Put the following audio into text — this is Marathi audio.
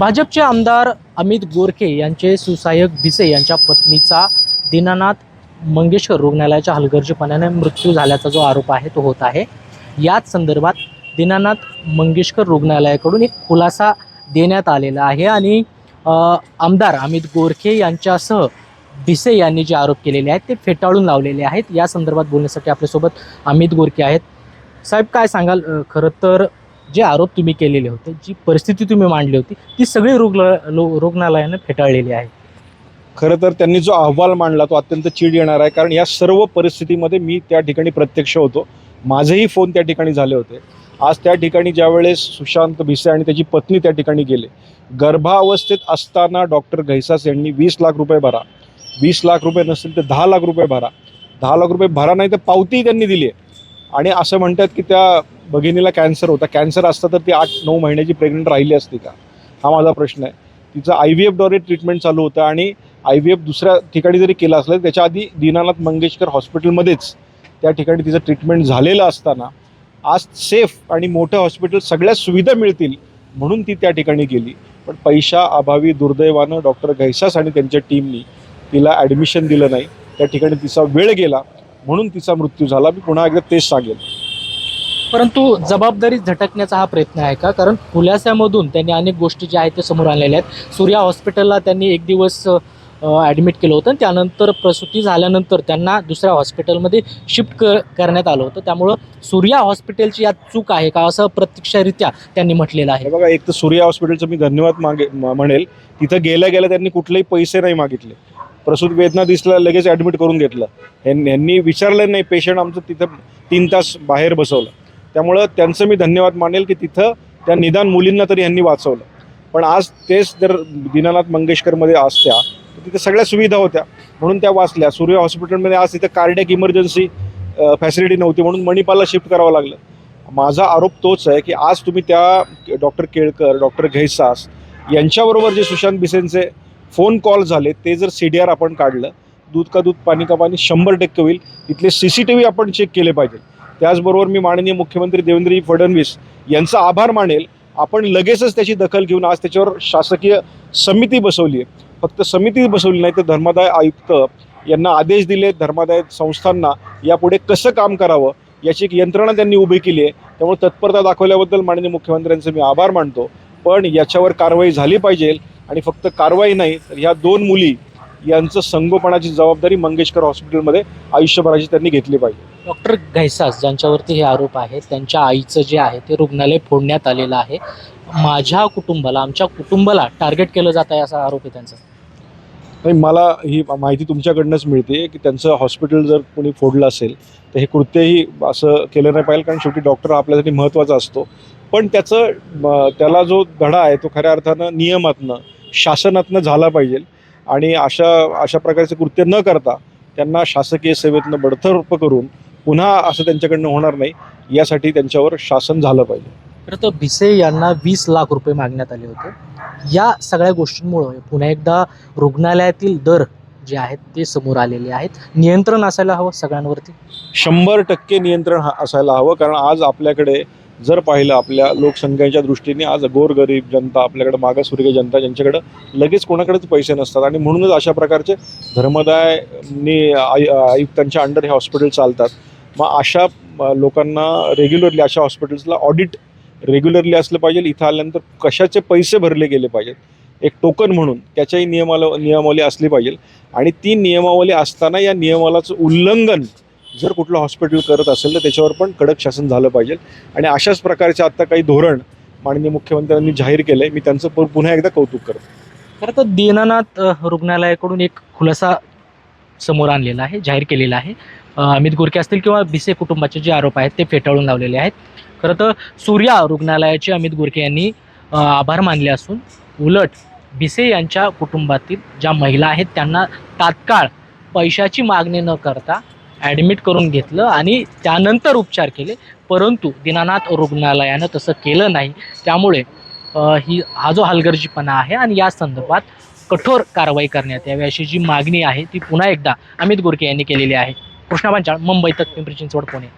भाजपचे आमदार अमित गोरखे यांचे सुसहाय्यक भिसे यांच्या पत्नीचा दीनानाथ मंगेशकर रुग्णालयाच्या हलगर्जीपणाने मृत्यू झाल्याचा जो आरोप आहे तो होत आहे. याच संदर्भात दीनानाथ मंगेशकर रुग्णालयाकडून एक खुलासा देण्यात आलेला आहे आणि आमदार अमित गोरखे यांच्यासह भिसे यांनी जे आरोप केलेले आहेत ते फेटाळून लावलेले आहेत. या संदर्भात बोलण्यासाठी आपल्यासोबत अमित गोरखे आहेत. साहेब काय सांगाल? खरं तर जे आरोप तुम्ही केलेले होते जी परिस्थिती तुम्ही मांडली होती ती सगळी रुग्ण लो- रुग्णालयानं फेटाळलेली आहे. खरं तर त्यांनी जो अहवाल मांडला तो अत्यंत चीड येणार आहे कारण या सर्व परिस्थितीमध्ये मी त्या ठिकाणी प्रत्यक्ष होतो. माझेही फोन त्या ठिकाणी झाले होते. आज त्या ठिकाणी ज्यावेळेस सुशांत भिसे आणि त्याची पत्नी त्या ठिकाणी गेले गर्भावस्थेत असताना डॉक्टर घैसास यांनी वीस लाख रुपये भरा. वीस लाख रुपये नसतील तर दहा लाख रुपये भरा. दहा लाख रुपये भरा नाही तर पावतीही त्यांनी दिली आहे. आणि असं म्हणतात की त्या भगिनीला कॅन्सर होता. कॅन्सर असता तर ती आठ नऊ महिन्याची प्रेग्नंट राहिली असती का? हा माझा प्रश्न आहे. तिचं आय व्ही एफद्वारे ट्रीटमेंट चालू होतं आणि आय व्ही एफ दुसऱ्या ठिकाणी जरी केलं असलं तरी त्याच्या आधी दीनानाथ मंगेशकर हॉस्पिटलमध्येच त्या ठिकाणी तिचं ट्रीटमेंट झालेलं असताना आज सेफ आणि मोठं हॉस्पिटल सगळ्या सुविधा मिळतील म्हणून ती त्या ठिकाणी गेली. पण पैशा अभावी दुर्दैवानं डॉक्टर घैसास आणि त्यांच्या टीमनी तिला ॲडमिशन दिलं नाही. त्या ठिकाणी तिचा वेळ गेला म्हणून तिचा मृत्यू झाला. मी पुन्हा एकदा तेच सांगेल. परंतु जबाबदारी झटकण्याचा हा प्रयत्न आहे का? कारण खुलासामधून त्यांनी अनेक गोष्टी ज्या आहेत त्या समोर आणलेल्या आहेत. सूर्या हॉस्पिटलला त्यांनी एक दिवस ॲडमिट केलं होतं. त्यानंतर प्रसूती झाल्यानंतर त्यांना दुसऱ्या हॉस्पिटलमध्ये शिफ्ट कर करण्यात आलं होतं. त्यामुळं सूर्या हॉस्पिटलची यात चूक आहे का? असं प्रत्यक्षरित्या त्यांनी म्हटलेलं आहे. बघा एक तर सूर्या हॉस्पिटलचं मी धन्यवाद मागे म- म्हणेल. तिथं गेल्या गेल्या त्यांनी कुठलेही पैसे नाही मागितले. प्रसूत वेदना दिसला लगेच ॲडमिट करून घेतलं. ह्यांनी विचारलं नाही. पेशंट आमचं तिथं तीन तास बाहेर बसवलं. त्यामुळं त्यांचं मी धन्यवाद मानेल की तिथं त्या निदान मुलींना तरी यांनी वाचवलं. पण आज तेच जर दीनानाथ मंगेशकरमध्ये असत्या तर तिथे सगळ्या सुविधा होत्या. म्हणून त्या वाचल्या. सूर्य हॉस्पिटलमध्ये आज तिथं कार्डियक इमर्जन्सी फॅसिलिटी नव्हती म्हणून मणिपालला शिफ्ट करावं लागलं. माझा आरोप तोच आहे की आज तुम्ही त्या डॉक्टर केळकर डॉक्टर घैसास यांच्याबरोबर जे सुशांत बिसेंचे फोन कॉल झाले ते जर सी डी आर आपण काढलं दूध का दूध पाणी का पाणी शंभर टक्के होईल. तिथले सी सी टी व्ही आपण चेक केले पाहिजे. त्याचबरोबर मी माननीय मुख्यमंत्री देवेंद्रजी फडणवीस यांचा आभार मानेल. आपण लगेचच त्याची दखल घेऊन आज त्याच्यावर शासकीय समिती बसवली आहे. फक्त समिती बसवली नाही तर धर्मादाय आयुक्त यांना आदेश दिले धर्मादाय संस्थांना यापुढे कसं काम करावं याची एक यंत्रणा त्यांनी उभी केली आहे. त्यामुळे तत्परता दाखवल्याबद्दल माननीय मुख्यमंत्र्यांचे मी आभार मानतो. पण याच्यावर कारवाई झाली पाहिजे आणि फक्त कारवाई नाही तर ह्या दोन मुली यांचं संगोपनाची जबाबदारी मंगेशकर हॉस्पिटलमध्ये आयुष्यभराची त्यांनी घेतली पाहिजे. डॉक्टर घैसास ज्यांच्यावरती हे आरोप आहेत त्यांच्या आईचं जे आहे ते रुग्णालय फोडण्यात आलेलं आहे. माझ्या कुटुंबाला आमच्या कुटुंबाला टार्गेट केलं जात आहे असा आरोप आहे त्यांचा. नाही मला ही माहिती तुमच्याकडनंच मिळते की त्यांचं हॉस्पिटल जर कोणी फोडलं असेल तर हे कृत्यही असं केलं नाही पाहिजे कारण शेवटी डॉक्टर आपल्यासाठी महत्त्वाचा असतो. पण त्याचं त्याला जो धडा आहे तो खऱ्या अर्थानं नियमातनं शासनातनं झाला पाहिजे. आणि अशा अशा प्रकारचे कृत्य न करता त्यांना शासकीय सेवेतनं बडतर्फ करून पुन्हा असं त्यांच्याकडनं होणार नाही. यासाठी त्यांच्यावर शासन झालं पाहिजे. खरं तर भिसे यांना वीस लाख रुपये मागण्यात आले होते. या सगळ्या गोष्टींमुळं पुन्हा एकदा रुग्णालयातील दर जे आहेत ते समोर आलेले आहेत. नियंत्रण असायला हवं सगळ्यांवरती. शंभर टक्के नियंत्रण असायला हवं. कारण आज आपल्याकडे जर पाहिलं आपल्या लोकसंख्येच्या दृष्टीने आज गोरगरीब जनता आपल्याकडे मागासवर्गीय जनता ज्यांच्याकडं लगेच कोणाकडेच पैसे नसतात. आणि म्हणूनच अशा प्रकारचे धर्मदायनी आय आयुक्तांच्या अंडर हे हॉस्पिटल चालतात. मग अशा लोकांना रेग्युलरली अशा हॉस्पिटल्सला ऑडिट रेग्युलरली असलं पाहिजे. इथं आल्यानंतर कशाचे पैसे भरले गेले पाहिजेत? एक टोकन म्हणून त्याच्याही नियमाला नियमावली असली पाहिजे. आणि ती नियमावली असताना या नियमालाचं उल्लंघन जर कुठलं हॉस्पिटल करत असेल तर त्याच्यावर पण कडक शासन झालं पाहिजे. आणि अशाच प्रकारचे आत्ता काही धोरण माननीय मुख्यमंत्र्यांनी जाहीर केलं आहे मी त्यांचं पुन्हा एकदा कौतुक करतो. खरं तर दीनानाथ रुग्णालयाकडून एक खुलासा समोर आणलेला आहे जाहीर केलेला आहे. अमित गोरखे असतील किंवा भिसे कुटुंबाचे जे आरोप आहेत ते फेटाळून लावलेले आहेत. खरं तर सूर्या रुग्णालयाचे अमित गोरखे यांनी आभार मानले असून उलट भिसे यांच्या कुटुंबातील ज्या महिला आहेत त्यांना तात्काळ पैशाची मागणी न करता ॲडमिट करून घेतलं आणि त्यानंतर उपचार केले. परंतु दीनानाथ रुग्णालयानं तसं केलं नाही. त्यामुळे ही हा जो हलगर्जीपणा आहे आणि या संदर्भात कठोर कारवाई करण्यात यावी अशी जी मागणी आहे ती पुन्हा एकदा अमित गोरके यांनी केलेली आहे. कृष्णा पंचाळ मुंबई तक पिंपरी चिंचवड पुणे.